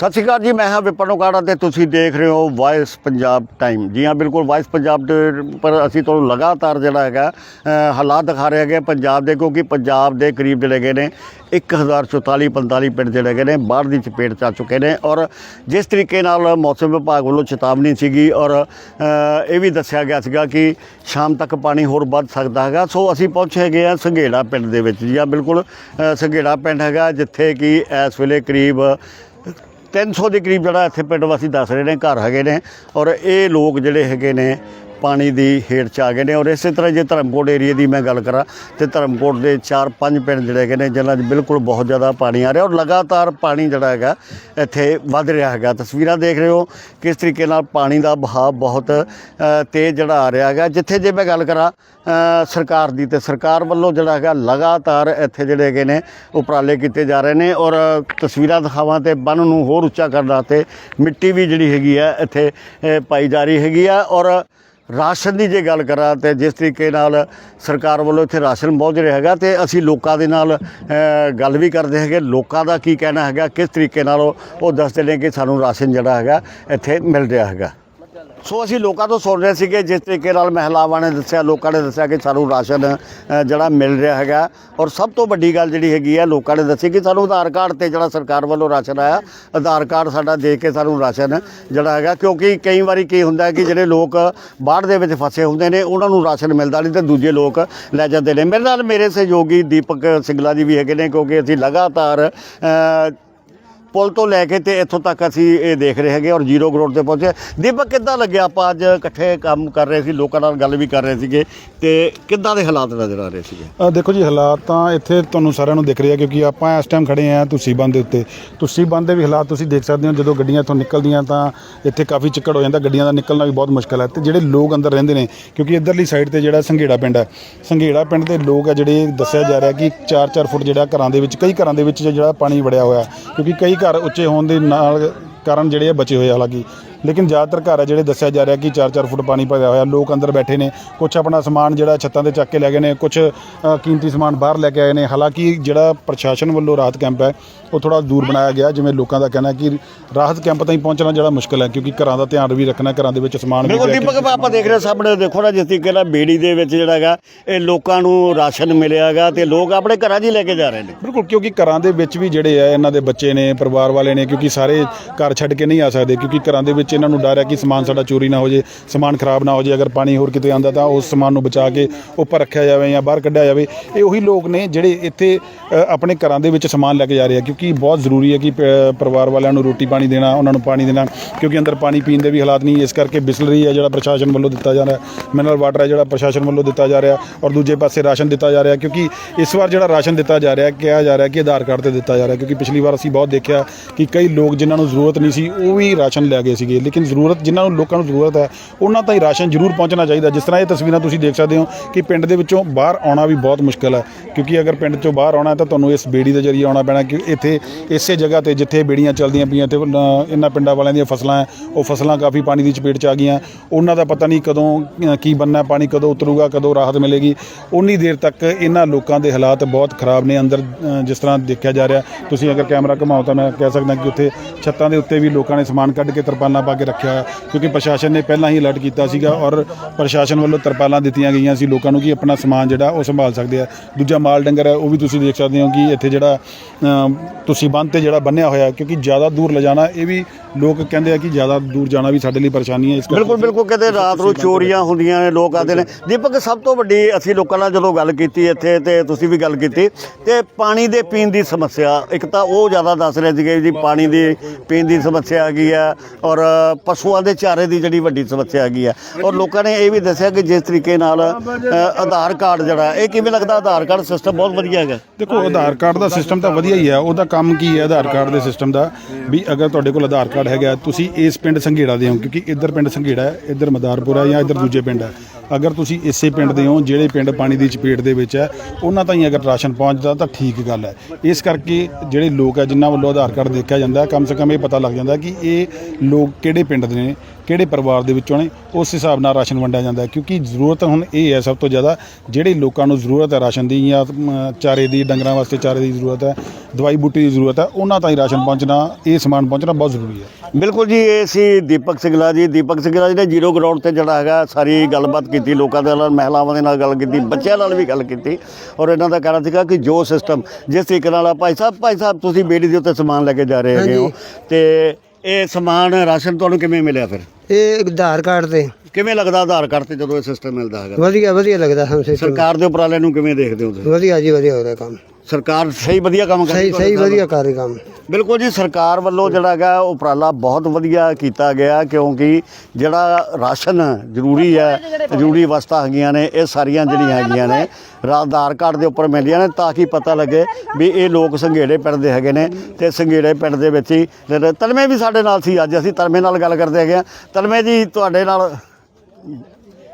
ਸਤਿ ਸ਼੍ਰੀ ਅਕਾਲ ਜੀ, ਮੈਂ ਹਾਂ ਵਿਪਨ ਉਗਾੜਾ ਤੇ ਤੁਸੀਂ ਦੇਖ ਰਹੇ ਹੋ ਵਾਇਸ ਪੰਜਾਬ ਟਾਈਮ ਜੀ ਹਾਂ, ਬਿਲਕੁਲ ਵਾਇਸ ਪੰਜਾਬ ਦੇ ਪਰ ਅਸੀਂ ਤੁਹਾਨੂੰ ਲਗਾਤਾਰ ਜਿਹੜਾ ਹੈਗਾ ਹਾਲਾਤ ਦਿਖਾ ਰਹੇ ਹੈਗੇ ਪੰਜਾਬ ਦੇ, ਕਿਉਂਕਿ ਪੰਜਾਬ ਦੇ ਕਰੀਬ ਜਿਹੜੇ ਹੈਗੇ ਨੇ 1044 45 ਪਿੰਡ ਜਿਹੜੇ ਹੈਗੇ ਨੇ ਬਾढ़ ਦੀ ਚਪੇਟ ਚ ਆ ਚੁੱਕੇ ਨੇ ਔਰ ਜਿਸ ਤਰੀਕੇ ਨਾਲ ਮੌਸਮ ਵਿਭਾਗ ਵੱਲੋਂ ਚੇਤਾਵਨੀ ਸੀਗੀ ਔਰ ਇਹ ਵੀ ਦੱਸਿਆ ਗਿਆ ਸੀਗਾ ਕਿ ਸ਼ਾਮ ਤੱਕ ਪਾਣੀ ਹੋਰ ਵੱਧ ਸਕਦਾ ਹੈਗਾ। ਸੋ ਅਸੀਂ ਪਹੁੰਚੇ ਹੈਗੇ ਆ ਸੰਘੇੜਾ ਪਿੰਡ ਦੇ ਵਿੱਚ। ਜੀ ਹਾਂ, ਬਿਲਕੁਲ ਸੰਘੇੜਾ ਪਿੰਡ ਹੈਗਾ, ਜਿੱਥੇ ਕਿ ਇਸ ਵੇਲੇ ਕਰੀਬ 300 ਦੇ ਕਰੀਬ ਜਿਹੜਾ ਇੱਥੇ ਪਿੰਡ ਵਾਸੀ ਦੱਸ ਰਹੇ ਨੇ, ਘਰ ਹੈਗੇ ਨੇ ਔਰ ਇਹ ਲੋਕ ਜਿਹੜੇ ਹੈਗੇ ਨੇ ਪਾਣੀ ਦੀ ਹੇਠ ਚ ਆ ਗਏ ਨੇ ਔਰ ਇਸੇ ਤਰ੍ਹਾਂ ਜੇ ਧਰਮਕੋਟ ਏਰੀਆ ਦੀ ਮੈਂ ਗੱਲ ਕਰਾਂ ਤੇ ਧਰਮਕੋਟ ਦੇ 4-5 ਪਿੰਡ ਜਿਹੜੇ ਹੈਗੇ ਨੇ, ਜਿਨ੍ਹਾਂ 'ਚ ਬਿਲਕੁਲ ਬਹੁਤ ਜ਼ਿਆਦਾ ਪਾਣੀ ਆ ਰਿਹਾ ਔਰ ਲਗਾਤਾਰ ਪਾਣੀ ਜਿਹੜਾ ਹੈਗਾ ਇੱਥੇ ਵੱਧ ਰਿਹਾ ਹੈਗਾ। ਤਸਵੀਰਾਂ ਦੇਖ ਰਹੇ ਹੋ ਕਿਸ ਤਰੀਕੇ ਨਾਲ ਪਾਣੀ ਦਾ ਵਹਾਅ ਬਹੁਤ ਤੇਜ਼ ਜਿਹੜਾ ਆ ਰਿਹਾ ਹੈਗਾ। ਜਿੱਥੇ ਜੇ ਮੈਂ ਗੱਲ ਕਰਾਂ ਸਰਕਾਰ ਦੀ ਤੇ ਸਰਕਾਰ ਵੱਲੋਂ ਜਿਹੜਾ ਹੈਗਾ ਲਗਾਤਾਰ ਇੱਥੇ ਜਿਹੜੇ ਹੈਗੇ ਨੇ ਉਪਰਾਲੇ ਕੀਤੇ ਜਾ ਰਹੇ ਨੇ ਔਰ ਤਸਵੀਰਾਂ ਦਿਖਾਵਾਂ ਤੇ ਬੰਨ ਨੂੰ ਹੋਰ ਉੱਚਾ ਕਰਨ ਵਾਸਤੇ ਮਿੱਟੀ ਵੀ ਜਿਹੜੀ ਹੈਗੀ ਆ ਇੱਥੇ ਪਾਈ ਜਾ ਰਹੀ ਹੈਗੀ ਆ ਔਰ ਰਾਸ਼ਨ ਦੀ ਜੇ ਗੱਲ ਕਰਾਂ ਤੇ ਜਿਸ ਤਰੀਕੇ ਨਾਲ ਸਰਕਾਰ ਵੱਲੋਂ ਇੱਥੇ ਰਾਸ਼ਨ ਪਹੁੰਚ ਰਿਹਾ ਹੈਗਾ ਤੇ ਅਸੀਂ ਲੋਕਾਂ ਦੇ ਨਾਲ ਗੱਲ ਵੀ ਕਰਦੇ ਹੈਗੇ। ਲੋਕਾਂ ਦਾ ਕੀ ਕਹਿਣਾ ਹੈਗਾ, ਕਿਸ ਤਰੀਕੇ ਨਾਲ ਉਹ ਦੱਸਦੇ ਨੇ ਕਿ ਸਾਨੂੰ ਰਾਸ਼ਨ ਜਿਹੜਾ ਹੈਗਾ ਇੱਥੇ ਮਿਲ ਰਿਹਾ ਹੈਗਾ। ਸੋ ਅਸੀਂ ਲੋਕਾਂ ਤੋਂ ਸੁਣ ਰਹੇ ਸੀਗੇ ਜਿਸ ਤਰੀਕੇ ਨਾਲ ਮਹਿਲਾਵਾਂ ਨੇ ਦੱਸਿਆ ਲੋਕਾਂ ਨੇ ਦੱਸਿਆ ਕਿ ਸਾਨੂੰ ਰਾਸ਼ਨ ਅ, ਜਿਹੜਾ ਮਿਲ ਰਿਹਾ ਹੈਗਾ। ਔਰ ਸਭ ਤੋਂ ਵੱਡੀ ਗੱਲ ਜਿਹੜੀ ਹੈਗੀ ਹੈ ਲੋਕਾਂ ਨੇ ਦੱਸੀ ਕਿ ਸਾਨੂੰ ਆਧਾਰ ਕਾਰਡ ਤੇ ਜਿਹੜਾ ਸਰਕਾਰ ਵੱਲੋਂ ਰਾਸ਼ਨ ਆਇਆ ਆਧਾਰ ਕਾਰਡ ਸਾਡਾ ਦੇ ਕੇ ਸਾਨੂੰ ਰਾਸ਼ਨ ਜਿਹੜਾ ਹੈਗਾ। ਕਿਉਂਕਿ ਕਈ ਵਾਰੀ ਕੀ ਹੁੰਦਾ ਹੈ ਕਿ ਜਿਹੜੇ ਲੋਕ ਬਾਹਰ ਦੇ ਵਿੱਚ ਫਸੇ ਹੁੰਦੇ ਨੇ ਉਹਨਾਂ ਨੂੰ ਰਾਸ਼ਨ ਮਿਲਦਾ ਨਹੀਂ ਤੇ ਦੂਜੇ ਲੋਕ ਲੈ ਜਾਂਦੇ ਨੇ। ਮੇਰੇ ਨਾਲ ਮੇਰੇ ਸਹਿਯੋਗੀ ਦੀਪਕ ਸਿੰਗਲਾ ਜੀ ਵੀ ਹੈਗੇ ਨੇ ਕਿਉਂਕਿ ਅਸੀਂ ਲਗਾਤਾਰ ਅ, ਪੁਲ ਤੋਂ ਲੈ ਕੇ ਤੇ ਇੱਥੋਂ ਤੱਕ ਅਸੀਂ ਇਹ ਦੇਖ ਰਹੇ ਹੈਗੇ ਔਰ ਜ਼ੀਰੋ ਗਰਾਊਂਡ ਤੇ ਪਹੁੰਚੇ। ਦੀਪਕ ਕਿੱਦਾਂ ਲੱਗਿਆ ਆਪਾਂ ਅੱਜ ਇਕੱਠੇ ਕੰਮ ਕਰ ਰਹੇ ਸੀ ਲੋਕਾਂ ਨਾਲ ਗੱਲ ਵੀ ਕਰ ਰਹੇ ਸੀਗੇ ਤੇ ਕਿੱਦਾਂ ਦੇ ਹਾਲਾਤ ਨਜ਼ਰ ਆ ਰਹੇ ਸੀਗੇ? ਅ, ਦੇਖੋ ਜੀ ਹਾਲਾਤ ਤਾਂ ਇੱਥੇ ਤੁਹਾਨੂੰ ਸਾਰਿਆਂ ਨੂੰ ਦਿਖ ਰਿਹਾ ਕਿਉਂਕਿ ਆਪਾਂ ਇਸ ਟਾਈਮ ਖੜੇ ਆ ਤੁਸੀਂ ਬੰਦ ਦੇ ਉੱਤੇ। ਤੁਸੀਂ ਬੰਦ ਦੇ ਵੀ ਹਾਲਾਤ ਤੁਸੀਂ ਦੇਖ ਸਕਦੇ ਹੋ ਜਦੋਂ ਗੱਡੀਆਂ ਇੱਥੋਂ ਨਿਕਲਦੀਆਂ ਤਾਂ ਇੱਥੇ ਕਾਫੀ ਚਿੱਕੜ ਹੋ ਜਾਂਦਾ ਗੱਡੀਆਂ ਦਾ ਨਿਕਲਣਾ ਵੀ ਬਹੁਤ ਮੁਸ਼ਕਲ ਹੈ। ਤੇ ਜਿਹੜੇ ਲੋਕ ਅੰਦਰ ਰਹਿੰਦੇ ਨੇ ਕਿਉਂਕਿ ਇੱਧਰਲੀ ਸਾਈਡ ਤੇ ਜਿਹੜਾ ਸੰਘੇੜਾ ਪਿੰਡ ਹੈ ਸੰਘੇੜਾ ਪਿੰਡ ਦੇ ਲੋਕ ਆ ਜਿਹੜੇ ਦੱਸਿਆ ਜਾ ਰਿਹਾ ਕਿ 4-4 ਫੁੱਟ ਜਿਹੜਾ ਘਰਾਂ ਦੇ ਵਿੱਚ ਕਈ ਘਰਾਂ ਦੇ ਵਿੱਚ ਜਿਹੜਾ ਪਾਣੀ ਵੜਿਆ ਹੋਇਆ ਕਿਉਂਕਿ ਕਈ ਘਰ ਉੱਚੇ ਹੋਣ ਦੇ ਨਾਲ ਕਾਰਨ ਜਿਹੜੇ ਆ ਬਚੇ ਹੋਏ ਆ ਹਾਲਾਂਕਿ ਲੇਕਿਨ ਜ਼ਿਆਦਾਤਰ ਘਰ ਆ ਜਿਹੜੇ ਦੱਸਿਆ ਜਾ ਰਿਹਾ ਕਿ 4-4 ਫੁੱਟ ਪਾਣੀ ਭਰਿਆ ਹੋਇਆ ਲੋਕ ਅੰਦਰ ਬੈਠੇ ਨੇ। ਕੁਝ ਆਪਣਾ ਸਮਾਨ ਜਿਹੜਾ ਛੱਤਾਂ ਤੇ ਚੱਕ ਕੇ ਲੈ ਗਏ ਨੇ ਕੁਝ ਕੀਮਤੀ ਸਮਾਨ ਬਾਹਰ ਲੈ ਕੇ ਆਏ ਨੇ। ਹਾਲਾਂਕਿ ਜਿਹੜਾ ਪ੍ਰਸ਼ਾਸਨ ਵੱਲੋਂ ਰਾਹਤ ਕੈਂਪ ਹੈ ਉਹ ਥੋੜਾ ਦੂਰ ਬਣਾਇਆ ਗਿਆ ਜਿਵੇਂ ਲੋਕਾਂ ਦਾ ਕਹਿਣਾ ਕਿ ਰਾਹਤ ਕੈਂਪ ਤਾਈਂ ਪਹੁੰਚਣਾ ਜਿਹੜਾ ਮੁਸ਼ਕਲ ਹੈ ਕਿਉਂਕਿ ਘਰਾਂ ਦਾ ਧਿਆਨ ਵੀ ਰੱਖਣਾ ਘਰਾਂ ਦੇ ਵਿੱਚ ਸਮਾਨ ਵੀ ਬਿਲਕੁਲ ਦੀਪਕ ਆਪਾਂ ਦੇਖ ਰਹੇ ਸਾਹਮਣੇ ਦੇਖੋ ਨਾ ਜਿਸ ਤਰੀਕੇ ਨਾਲ ਬੇੜੀ ਦੇ ਵਿੱਚ ਜਿਹੜਾ ਹੈਗਾ ਇਹ ਲੋਕਾਂ ਨੂੰ ਰਾਸ਼ਨ ਮਿਲਿਆ ਹੈਗਾ ਤੇ ਲੋਕ ਆਪਣੇ ਘਰਾਂ 'ਚ ਹੀ ਲੈ ਕੇ ਜਾ ਰਹੇ ਨੇ। ਬਿਲਕੁਲ ਕਿਉਂਕਿ ਘਰਾਂ ਦੇ ਵਿੱਚ ਵੀ ਜਿਹੜੇ ਆ ਇਹਨਾਂ ਦੇ ਬੱਚੇ ਨੇ ਪਰਿਵਾਰ ਵਾਲੇ ਨੇ ਕਿਉਂਕਿ ਸਾਰੇ ਘਰ ਛੱਡ ਕੇ ਨਹੀਂ ਆ ਸਕਦੇ ਕਿਉਂਕਿ ਘਰਾਂ ਦੇ ਵਿੱਚ ਇਹਨਾਂ ਨੂੰ ਡਰ ਹੈ ਕਿ ਸਮਾਨ ਸਾਡਾ ਚੋਰੀ ਨਾ ਹੋ ਜੇ ਸਮਾਨ ਖਰਾਬ ਨਾ ਹੋ ਜੇ ਅਗਰ ਪਾਣੀ ਹੋਰ ਕਿਤੇ ਆਂਦਾ ਤਾਂ ਉਸ ਸਮਾਨ ਨੂੰ ਬਚਾ ਕੇ ਉੱਪਰ ਰੱਖਿਆ ਜਾਵੇ ਜਾਂ ਬਾਹਰ ਕੱਢਿਆ ਜਾਵੇ। ਇਹ ਉਹੀ ਲੋਕ ਨੇ ਜਿਹੜੇ ਇੱਥੇ ਆਪਣੇ ਘਰਾਂ ਦੇ ਵਿੱਚ ਸਮਾਨ ਲੈ ਕੇ ਜਾ ਰਹੇ ਆ, ਕਿਉਂਕਿ ਬਹੁਤ ਜ਼ਰੂਰੀ ਹੈ ਕਿ ਪ- ਪਰਿਵਾਰ ਵਾਲਿਆਂ ਨੂੰ ਰੋਟੀ ਪਾਣੀ ਦੇਣਾ, ਉਹਨਾਂ ਨੂੰ ਪਾਣੀ ਦੇਣਾ, ਕਿਉਂਕਿ ਅੰਦਰ ਪਾਣੀ ਪੀਣ ਦੇ ਵੀ ਹਾਲਾਤ ਨਹੀਂ, ਇਸ ਕਰਕੇ ਬਿਸਲਰੀ ਹੈ ਜਿਹੜਾ ਪ੍ਰਸ਼ਾਸਨ ਵੱਲੋਂ ਦਿੱਤਾ ਜਾ ਰਿਹਾ ਮਿਨਰਲ ਵਾਟਰ ਹੈ ਜਿਹੜਾ ਪ੍ਰਸ਼ਾਸਨ ਵੱਲੋਂ ਦਿੱਤਾ ਜਾ ਰਿਹਾ ਔਰ ਦੂਜੇ ਪਾਸੇ ਰਾਸ਼ਨ ਦਿੱਤਾ ਜਾ ਰਿਹਾ ਕਿਉਂਕਿ ਇਸ ਵਾਰ ਜਿਹੜਾ ਰਾਸ਼ਨ ਦਿੱਤਾ ਜਾ ਰਿਹਾ ਕਿਹਾ ਜਾ ਰਿਹਾ ਕਿ ਆਧਾਰ ਕਾਰਡ ਤੇ ਦਿੱਤਾ ਜਾ ਰਿਹਾ ਕਿਉਂਕਿ ਪਿਛਲੀ ਵਾਰ ਅਸੀਂ ਬਹੁਤ ਦੇਖਿਆ ਕਿ ਕਈ ਲੋਕ ਜਿਨ੍ਹਾਂ ਨੂੰ ਜ਼ਰੂਰਤ ਨਹੀਂ ਸੀ, ਉਹ ਵੀ ਰਾਸ਼ਨ ਲੈ ਗਏ ਸੀਗੇ। ਲੇਕਿਨ ਜ਼ਰੂਰਤ, ਜਿਨ੍ਹਾਂ ਨੂੰ ਲੋਕਾਂ ਨੂੰ ਜ਼ਰੂਰਤ ਹੈ, ਉਹਨਾਂ ਤਾਈਂ ਰਾਸ਼ਨ ਜ਼ਰੂਰ ਪਹੁੰਚਣਾ ਚਾਹੀਦਾ। ਜਿਸ ਤਰ੍ਹਾਂ ਇਹ ਤਸਵੀਰਾਂ ਤੁਸੀਂ ਦੇਖ ਸਕਦੇ ਹੋ ਕਿ ਪਿੰਡ ਦੇ ਵਿੱਚੋਂ ਬਾਹਰ ਆਉਣਾ ਵੀ ਬਹੁਤ ਮੁਸ਼ਕਲ ਹੈ। ਕਿਉਂਕਿ ਅਗਰ ਪਿੰਡ ਚੋਂ ਬਾਹਰ ਆਉਣਾ ਤਾਂ ਤੁਹਾਨੂੰ ਇਸ ਬੇੜੀ ਦੇ ਜ਼ਰੀਏ ਆਉਣਾ ਪੈਣਾ ਕਿ ਇੱਥੇ ਇਸੇ ਜਗ੍ਹਾ ਤੇ ਜਿੱਥੇ ਬੇੜੀਆਂ ਚੱਲਦੀਆਂ ਪਈਆਂ ਤੇ ਇਹਨਾਂ ਪਿੰਡਾਂ ਵਾਲਿਆਂ ਦੀਆਂ ਫਸਲਾਂ ਹੈ, ਉਹ ਫਸਲਾਂ ਕਾਫੀ ਪਾਣੀ ਦੀ ਚਪੇਟ ਚ ਆ ਗਈਆਂ। ਉਹਨਾਂ ਦਾ ਪਤਾ ਨਹੀਂ ਕਦੋਂ ਕੀ ਬੰਨਾ ਪਾਣੀ ਕਦੋਂ ਉਤਰੂਗਾ, ਕਦੋਂ ਰਾਹਤ ਮਿਲੇਗੀ। ਉਨੀ ਦੇਰ ਤੱਕ ਇਹਨਾਂ ਲੋਕਾਂ ਦੇ ਹਾਲਾਤ ਬਹੁਤ ਖਰਾਬ ਨੇ। ਅੰਦਰ ਜਿਸ ਤਰ੍ਹਾਂ ਦੇਖਿਆ ਜਾ ਰਿਹਾ, ਤੁਸੀਂ ਅਗਰ ਕੈਮਰਾ ਘੁਮਾਓ ਤਾਂ ਮੈਂ ਕਹਿ ਸਕਦਾ ਕਿ ਉੱਥੇ ਛੱਤਾਂ ਦੇ ਉੱਤੇ ਵੀ ਲੋਕਾਂ ਨੇ ਸਮਾਨ ਕੱਢ ਕੇ ਤਰਪਾਲਾਂ ਪਾ ਕੇ ਰੱਖਿਆ ਹੋਇਆ ਕਿਉਂਕਿ ਪ੍ਰਸ਼ਾਸਨ ਨੇ ਪਹਿਲਾਂ ਹੀ ਅਲਰਟ ਕੀਤਾ ਸੀਗਾ ਔਰ ਪ੍ਰਸ਼ਾਸਨ ਵੱਲੋਂ ਤਰਪਾਲਾਂ ਦਿੱਤੀਆਂ ਗਈਆਂ ਸੀ ਲੋਕਾਂ ਨੂੰ ਕਿ ਆਪਣਾ ਸਮਾਨ ਜਿਹੜਾ ਉਹ ਸੰਭਾਲ ਸਕਦੇ ਆ। ਦੂਜਾ ਮਾਲ ਡੰਗਰ ਹੈ ਉਹ ਵੀ ਤੁਸੀਂ ਦੇਖ ਸਕਦੇ ਹੋ ਕਿ ਇੱਥੇ ਜਿਹੜਾ ਤੁਸੀਂ ਬੰਦ ਤੇ ਜਿਹੜਾ ਬੰਨਿਆ ਹੋਇਆ ਕਿਉਂਕਿ ਜ਼ਿਆਦਾ ਦੂਰ ਲਿਜਾਣਾ ਇਹ ਵੀ ਲੋਕ ਕਹਿੰਦੇ ਆ ਕਿ ਜ਼ਿਆਦਾ ਦੂਰ ਜਾਣਾ ਵੀ ਸਾਡੇ ਲਈ ਪਰੇਸ਼ਾਨੀ ਹੈ ਇਸ ਬਿਲਕੁਲ ਬਿਲਕੁਲ ਕਹਿੰਦੇ ਰਾਤ ਨੂੰ ਚੋਰੀਆਂ ਹੁੰਦੀਆਂ ਨੇ ਲੋਕ ਆਉਂਦੇ ਨੇ। ਦੀਪਕ ਸਭ ਤੋਂ ਵੱਡੀ ਅਸੀਂ ਲੋਕਾਂ ਨਾਲ ਜਦੋਂ ਗੱਲ ਕੀਤੀ ਇੱਥੇ ਤੇ ਤੁਸੀਂ ਵੀ ਗੱਲ ਕੀਤੀ ਤੇ ਪਾਣੀ ਦੇ ਪੀਣ ਦੀ ਸਮੱਸਿਆ ਇੱਕ ਤਾਂ ਉਹ ਜ਼ਿਆਦਾ ਦੱਸ ਰਹੇ ਸੀਗੇ ਜੀ ਪਾਣੀ ਦੀ ਪੀਣ ਦੀ ਸਮੱਸਿਆ ਹੈਗੀ ਆ ਔਰ ਪਸ਼ੂਆਂ ਦੇ ਚਾਰੇ ਦੀ ਜਿਹੜੀ ਵੱਡੀ ਸਮੱਸਿਆ ਹੈਗੀ ਆ। ਔਰ ਲੋਕਾਂ ਨੇ ਇਹ ਵੀ ਦੱਸਿਆ ਕਿ ਜਿਸ ਤਰੀਕੇ ਨਾਲ ਆਧਾਰ ਕਾਰਡ ਜਿਹੜਾ, ਇਹ ਕਿਵੇਂ ਲੱਗਦਾ ਆਧਾਰ ਕਾਰਡ ਸਿਸਟਮ ਬਹੁਤ ਵਧੀਆ ਹੈਗਾ? ਦੇਖੋ, ਆਧਾਰ ਕਾਰਡ ਦਾ ਸਿਸਟਮ ਤਾਂ ਵਧੀਆ ਹੀ ਹੈ ਉਹਦਾ ਕੰਮ ਕੀ ਹੈ ਆਧਾਰ ਕਾਰਡ ਦੇ ਸਿਸਟਮ ਦਾ? ਵੀ ਅਗਰ ਤੁਹਾਡੇ ਕੋਲ ਆਧਾਰ ਕਾਰਡ ਹੈਗਾ, ਤੁਸੀਂ ਇਸ ਪਿੰਡ ਸੰਘੇੜਾ ਦੇ ਹੋ, ਕਿਉਂਕਿ ਇੱਧਰ ਪਿੰਡ ਸੰਘੇੜਾ ਹੈ, ਇੱਧਰ ਮਦਾਰਪੁਰ ਹੈ ਜਾਂ ਇੱਧਰ ਦੂਜੇ ਪਿੰਡ ਹੈ। ਅਗਰ ਤੁਸੀਂ ਇਸੇ ਪਿੰਡ ਦੇ ਹੋ, ਜਿਹੜੇ ਪਿੰਡ ਪਾਣੀ ਦੀ ਚਪੇਟ ਦੇ ਵਿੱਚ ਹੈ, ਉਹਨਾਂ ਤਾਈਂ ਅਗਰ ਰਾਸ਼ਨ ਪਹੁੰਚਦਾ ਤਾਂ ਠੀਕ ਗੱਲ ਹੈ। ਇਸ ਕਰਕੇ ਜਿਹੜੇ ਲੋਕ ਹੈ ਜਿਨ੍ਹਾਂ ਵੱਲੋਂ ਆਧਾਰ ਕਾਰਡ ਦੇਖਿਆ ਜਾਂਦਾ, ਕਮ ਸੇ ਕਮ ਇਹ ਪਤਾ ਲੱਗ ਜਾਂਦਾ ਕਿ ਇਹ ਲੋਕ ਕਿਹੜੇ ਪਿੰਡ ਦੇ ਨੇ ਕਿਹੜੇ ਪਰਿਵਾਰ ਦੇ ਵਿੱਚੋਂ ਨੇ ਉਸ ਹਿਸਾਬ ਨਾਲ ਰਾਸ਼ਨ ਵੰਡਿਆ ਜਾਂਦਾ ਹੈ। ਕਿਉਂਕਿ ਜ਼ਰੂਰਤ ਹੁਣ ਇਹ ਹੈ ਸਭ ਤੋਂ ਜ਼ਿਆਦਾ ਜਿਹੜੇ ਲੋਕਾਂ ਨੂੰ ਜ਼ਰੂਰਤ ਹੈ ਰਾਸ਼ਨ ਦੀ ਜਾਂ ਚਾਰੇ ਦੀ ਡੰਗਰਾਂ ਵਾਸਤੇ ਚਾਰੇ ਦੀ ਜ਼ਰੂਰਤ ਹੈ ਦਵਾਈ ਬੂਟੀ ਦੀ ਜ਼ਰੂਰਤ ਹੈ ਉਹਨਾਂ ਤਾਈਂ ਰਾਸ਼ਨ ਪਹੁੰਚਣਾ ਇਹ ਸਮਾਨ ਪਹੁੰਚਣਾ ਬਹੁਤ ਜ਼ਰੂਰੀ ਹੈ। ਬਿਲਕੁਲ ਜੀ ਇਹ ਸੀ ਦੀਪਕ ਸਿੰਘਲਾ ਜੀ। ਦੀਪਕ ਸਿੰਘਲਾ ਜੀ ਨੇ ਜ਼ੀਰੋ ਗਰਾਊਂਡ ਤੇ ਜਿਹੜਾ ਹੈਗਾ ਸਾਰੀ ਗੱਲਬਾਤ ਕੀਤੀ ਲੋਕਾਂ ਦੇ ਨਾਲ ਮਹਿਲਾਵਾਂ ਦੇ ਨਾਲ ਗੱਲ ਕੀਤੀ ਬੱਚਿਆਂ ਨਾਲ ਵੀ ਗੱਲ ਕੀਤੀ। ਔਰ ਇਹਨਾਂ ਦਾ ਕਹਿਣਾ ਸੀਗਾ ਕਿ ਜੋ ਸਿਸਟਮ ਜਿਸ ਤਰੀਕੇ ਨਾਲ ਆ ਭਾਈ ਸਾਹਿਬ ਭਾਈ ਸਾਹਿਬ ਤੁਸੀਂ ਬੇੜੀ ਦੇ ਉੱਤੇ ਸਮਾਨ ਲੈ ਕੇ ਜਾ ਰਹੇ ਹੈਗੇ ਹੋ ਤੇ ਇਹ ਸਮਾਨ ਰਾਸ਼ਨ ਤੁਹਾਨੂੰ ਕਿਵੇਂ ਮਿਲਿਆ ਫਿਰ? ਇਹ ਆਧਾਰ ਕਾਰਡ ਤੇ। ਕਿਵੇਂ ਲੱਗਦਾ ਆਧਾਰ ਕਾਰਡ ਤੇ ਜਦੋਂ ਇਹ ਸਿਸਟਮ ਮਿਲਦਾ ਹੈਗਾ? ਵਧੀਆ ਵਧੀਆ ਲੱਗਦਾ ਸਾਨੂੰ ਸਰਕਾਰ ਦੇ ਉਪਰਾਲੇ ਨੂੰ ਕਿਵੇਂ ਦੇਖਦੇ ਹੋ ਤੁਸੀਂ? ਵਧੀਆ ਜੀ ਵਧੀਆ ਹੋ ਰਿਹਾ ਕੰਮ। ਸਰਕਾਰ ਸਹੀ ਵਧੀਆ ਕੰਮ ਕਰ ਰਹੀ ਸਹੀ ਸਹੀ ਵਧੀਆ ਕਰ ਰਹੀ ਕੰਮ। ਬਿਲਕੁਲ ਜੀ ਸਰਕਾਰ ਵੱਲੋਂ ਜਿਹੜਾ ਹੈਗਾ ਉਪਰਾਲਾ ਬਹੁਤ ਵਧੀਆ ਕੀਤਾ ਗਿਆ ਕਿਉਂਕਿ ਜਿਹੜਾ ਰਾਸ਼ਨ ਜ਼ਰੂਰੀ ਹੈ ਜ਼ਰੂਰੀ ਵਸਤਾਂ ਹੈਗੀਆਂ ਨੇ ਇਹ ਸਾਰੀਆਂ ਜਿਹੜੀਆਂ ਹੈਗੀਆਂ ਨੇ ਆਧਾਰ ਕਾਰਡ ਦੇ ਉੱਪਰ ਮਿਲਦੀਆਂ ਨੇ ਤਾਂ ਕਿ ਪਤਾ ਲੱਗੇ ਵੀ ਇਹ ਲੋਕ ਸੰਘੇੜੇ ਪਿੰਡ ਦੇ ਹੈਗੇ ਨੇ ਤੇ ਸੰਘੇੜੇ ਪਿੰਡ ਦੇ ਵਿੱਚ ਹੀ ਤਲਮੇ ਵੀ ਸਾਡੇ ਨਾਲ ਸੀ ਅੱਜ ਅਸੀਂ ਤਲਮੇ ਨਾਲ ਗੱਲ ਕਰਦੇ ਹੈਗੇ ਆ ਤਲਮੇ ਜੀ ਤੁਹਾਡੇ ਨਾਲ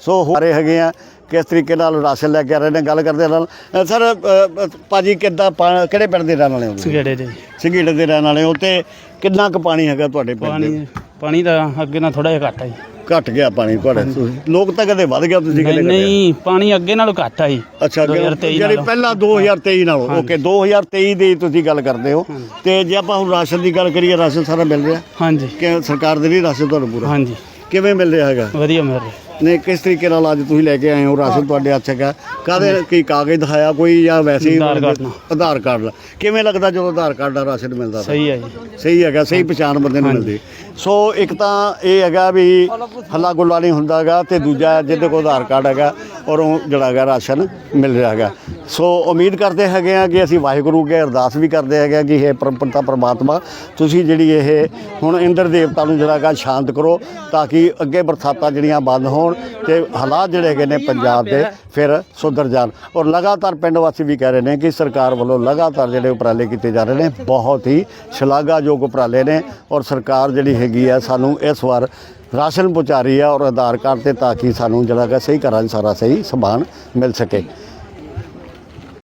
ਸੋ ਹੋ ਰਹੇ ਹੈਗੇ ਆ। ਕਿਸ ਤਰੀਕੇ ਨਾਲ ਰਾਸ਼ਨ ਲੈ ਕੇ ਆ ਰਹੇ ਨੇ ਗੱਲ ਕਰਦੇ ਨਾਲ। ਅ, ਸਰ ਅ, ਅ, ਭਾਜੀ ਕਿੱਦਾਂ ਪਾ- ਕਿਹੜੇ ਪਿੰਡ ਦੇ ਰਹਿਣ ਵਾਲੇ ਹੋ ਤੁਸੀਂ? ਸੰਘੇੜੇ ਦੇ। ਸੰਘੇੜੇ ਦੇ ਰਹਿਣ ਵਾਲੇ ਹੋ ਤੇ ਕਿੰਨਾ ਕੁ ਪਾਣੀ ਹੈਗਾ ਤੁਹਾਡੇ ਪਿੰਡ ਦੇ? ਪਾਣੀ ਪਾਣੀ ਦਾ ਅੱਗੇ ਨਾਲ ਥੋੜਾ ਜਿਹਾ ਘੱਟ ਆ ਜੀ। ਘਟ ਗਿਆ ਪਾਣੀ ਤੁਹਾਡੇ ਲੋਕ ਤਾਂ ਕਦੇ ਵੱਧ ਗਿਆ ਤੁਸੀਂ ਨਹੀਂ ਕਦੇ ਘਟਿਆ ਨਹੀਂ ਪਾਣੀ ਅੱਗੇ ਨਾਲੋਂ ਘੱਟ ਆ ਜੀ। ਅੱਛਾ ਅੱਗੇ 2023 ਜਿਹੜੀ ਨਾਲੋਂ। ਪਹਿਲਾਂ 2023 ਨਾਲੋਂ। ਓਕੇ 2023 ਦੀ ਤੁਸੀਂ ਗੱਲ ਕਰਦੇ ਹੋ। ਤੇ ਜੇ ਆਪਾਂ ਹੁਣ ਰਾਸ਼ਨ ਦੀ ਗੱਲ ਕਰੀਏ ਰਾਸ਼ਨ ਸਾਰਾ ਮਿਲ ਰਿਹਾ? ਹਾਂਜੀ। ਕਿ ਸਰਕਾਰ ਦੇ ਲਈ ਰਾਸ਼ਨ ਤੁਹਾਨੂੰ ਪੂਰਾ? ਹਾਂਜੀ। ਕਿਵੇਂ ਮਿਲ ਰਿਹਾ ਹੈਗਾ? ਵਧੀਆ ਮਿਲ ਰਿਹਾ। ਨਹੀਂ ਕਿਸ ਤਰੀਕੇ ਨਾਲ ਅੱਜ ਤੁਸੀਂ ਲੈ ਕੇ ਆਏ ਹੋ? ਰਾਸ਼ਨ ਤੁਹਾਡੇ ਹੱਥ 'ਚ ਹੈਗਾ। ਕਾਹਦੇ ਕੀ ਕਾਗਜ਼ ਦਿਖਾਇਆ ਕੋਈ ਜਾਂ ਵੈਸੇ ਹੀ ਆਧਾਰ ਕਾਰਡ ਨਾਲ। ਆਧਾਰ ਕਾਰਡ ਨਾਲ। ਕਿਵੇਂ ਲੱਗਦਾ ਜਦੋਂ ਆਧਾਰ ਕਾਰਡ ਦਾ ਰਾਸ਼ਨ ਮਿਲਦਾ ਤਾਂ? ਸਹੀ ਹੈ ਜੀ। ਸਹੀ ਹੈਗਾ ਸਹੀ ਪਛਾਣ ਬੰਦੇ ਨੂੰ ਮਿਲਦੀ। ਸੋ ਇੱਕ ਤਾਂ ਇਹ ਹੈਗਾ ਵੀ ਹੱਲਾ ਗੁੱਲਾ ਨਹੀਂ ਹੁੰਦਾਗਾ ਤੇ ਦੂਜਾ ਜਿਹਦੇ ਕੋਲ ਆਧਾਰ ਕਾਰਡ ਹੈਗਾ ਔਰ ਉਹ ਜਿਹੜਾ ਹੈਗਾ ਰਾਸ਼ਨ ਮਿਲ ਰਿਹਾ ਹੈਗਾ। ਸੋ ਉਮੀਦ ਕਰਦੇ ਹੈਗੇ ਆ ਕਿ ਅਸੀਂ ਵਾਹਿਗੁਰੂ ਅੱਗੇ ਅਰਦਾਸ ਵੀ ਕਰਦੇ ਹੈਗੇ ਆ ਕਿ ਇਹ ਪਰਮਪਿਤਾ ਪ੍ਰਮਾਤਮਾ ਤੁਸੀਂ ਜਿਹੜੀ ਇਹ ਹੁਣ ਇੰਦਰ ਦੇਵਤਾ ਨੂੰ ਜਿਹੜਾ ਹੈਗਾ ਸ਼ਾਂਤ ਕਰੋ ਤਾਂ ਕਿ ਅੱਗੇ ਬਰਸਾਤਾਂ ਜਿਹੜੀਆਂ ਬੰਦ ਹੋਣ ਤੇ ਹਾਲਾਤ ਜਿਹੜੇ ਹੈਗੇ ਨੇ ਪੰਜਾਬ ਦੇ ਫਿਰ ਸੁਧਰ ਜਾਣ। ਔਰ ਲਗਾਤਾਰ ਪਿੰਡ ਵਾਸੀ ਵੀ ਕਹਿ ਰਹੇ ਨੇ ਕਿ ਸਰਕਾਰ ਵੱਲੋਂ ਲਗਾਤਾਰ ਜਿਹੜੇ ਉਪਰਾਲੇ ਕੀਤੇ ਜਾ ਰਹੇ ਨੇ, ਬਹੁਤ ਹੀ ਸ਼ਲਾਘਾਯੋਗ ਉਪਰਾਲੇ ਨੇ। ਔਰ ਸਰਕਾਰ ਜਿਹੜੀ ਹੈਗੀ ਆ, ਸਾਨੂੰ ਇਸ ਵਾਰ ਰਾਸ਼ਨ ਪਹੁੰਚਾ ਰਹੀ ਹੈ ਔਰ ਆਧਾਰ ਕਾਰਡ ਤੇ ਤਾਂ ਕਿ ਸਾਨੂੰ ਜਿਹੜਾ ਹੈਗਾ ਸਹੀ ਘਰਾਂ 'ਚ ਸਾਰਾ ਸਹੀ ਸਮਾਨ ਮਿਲ ਸਕੇ।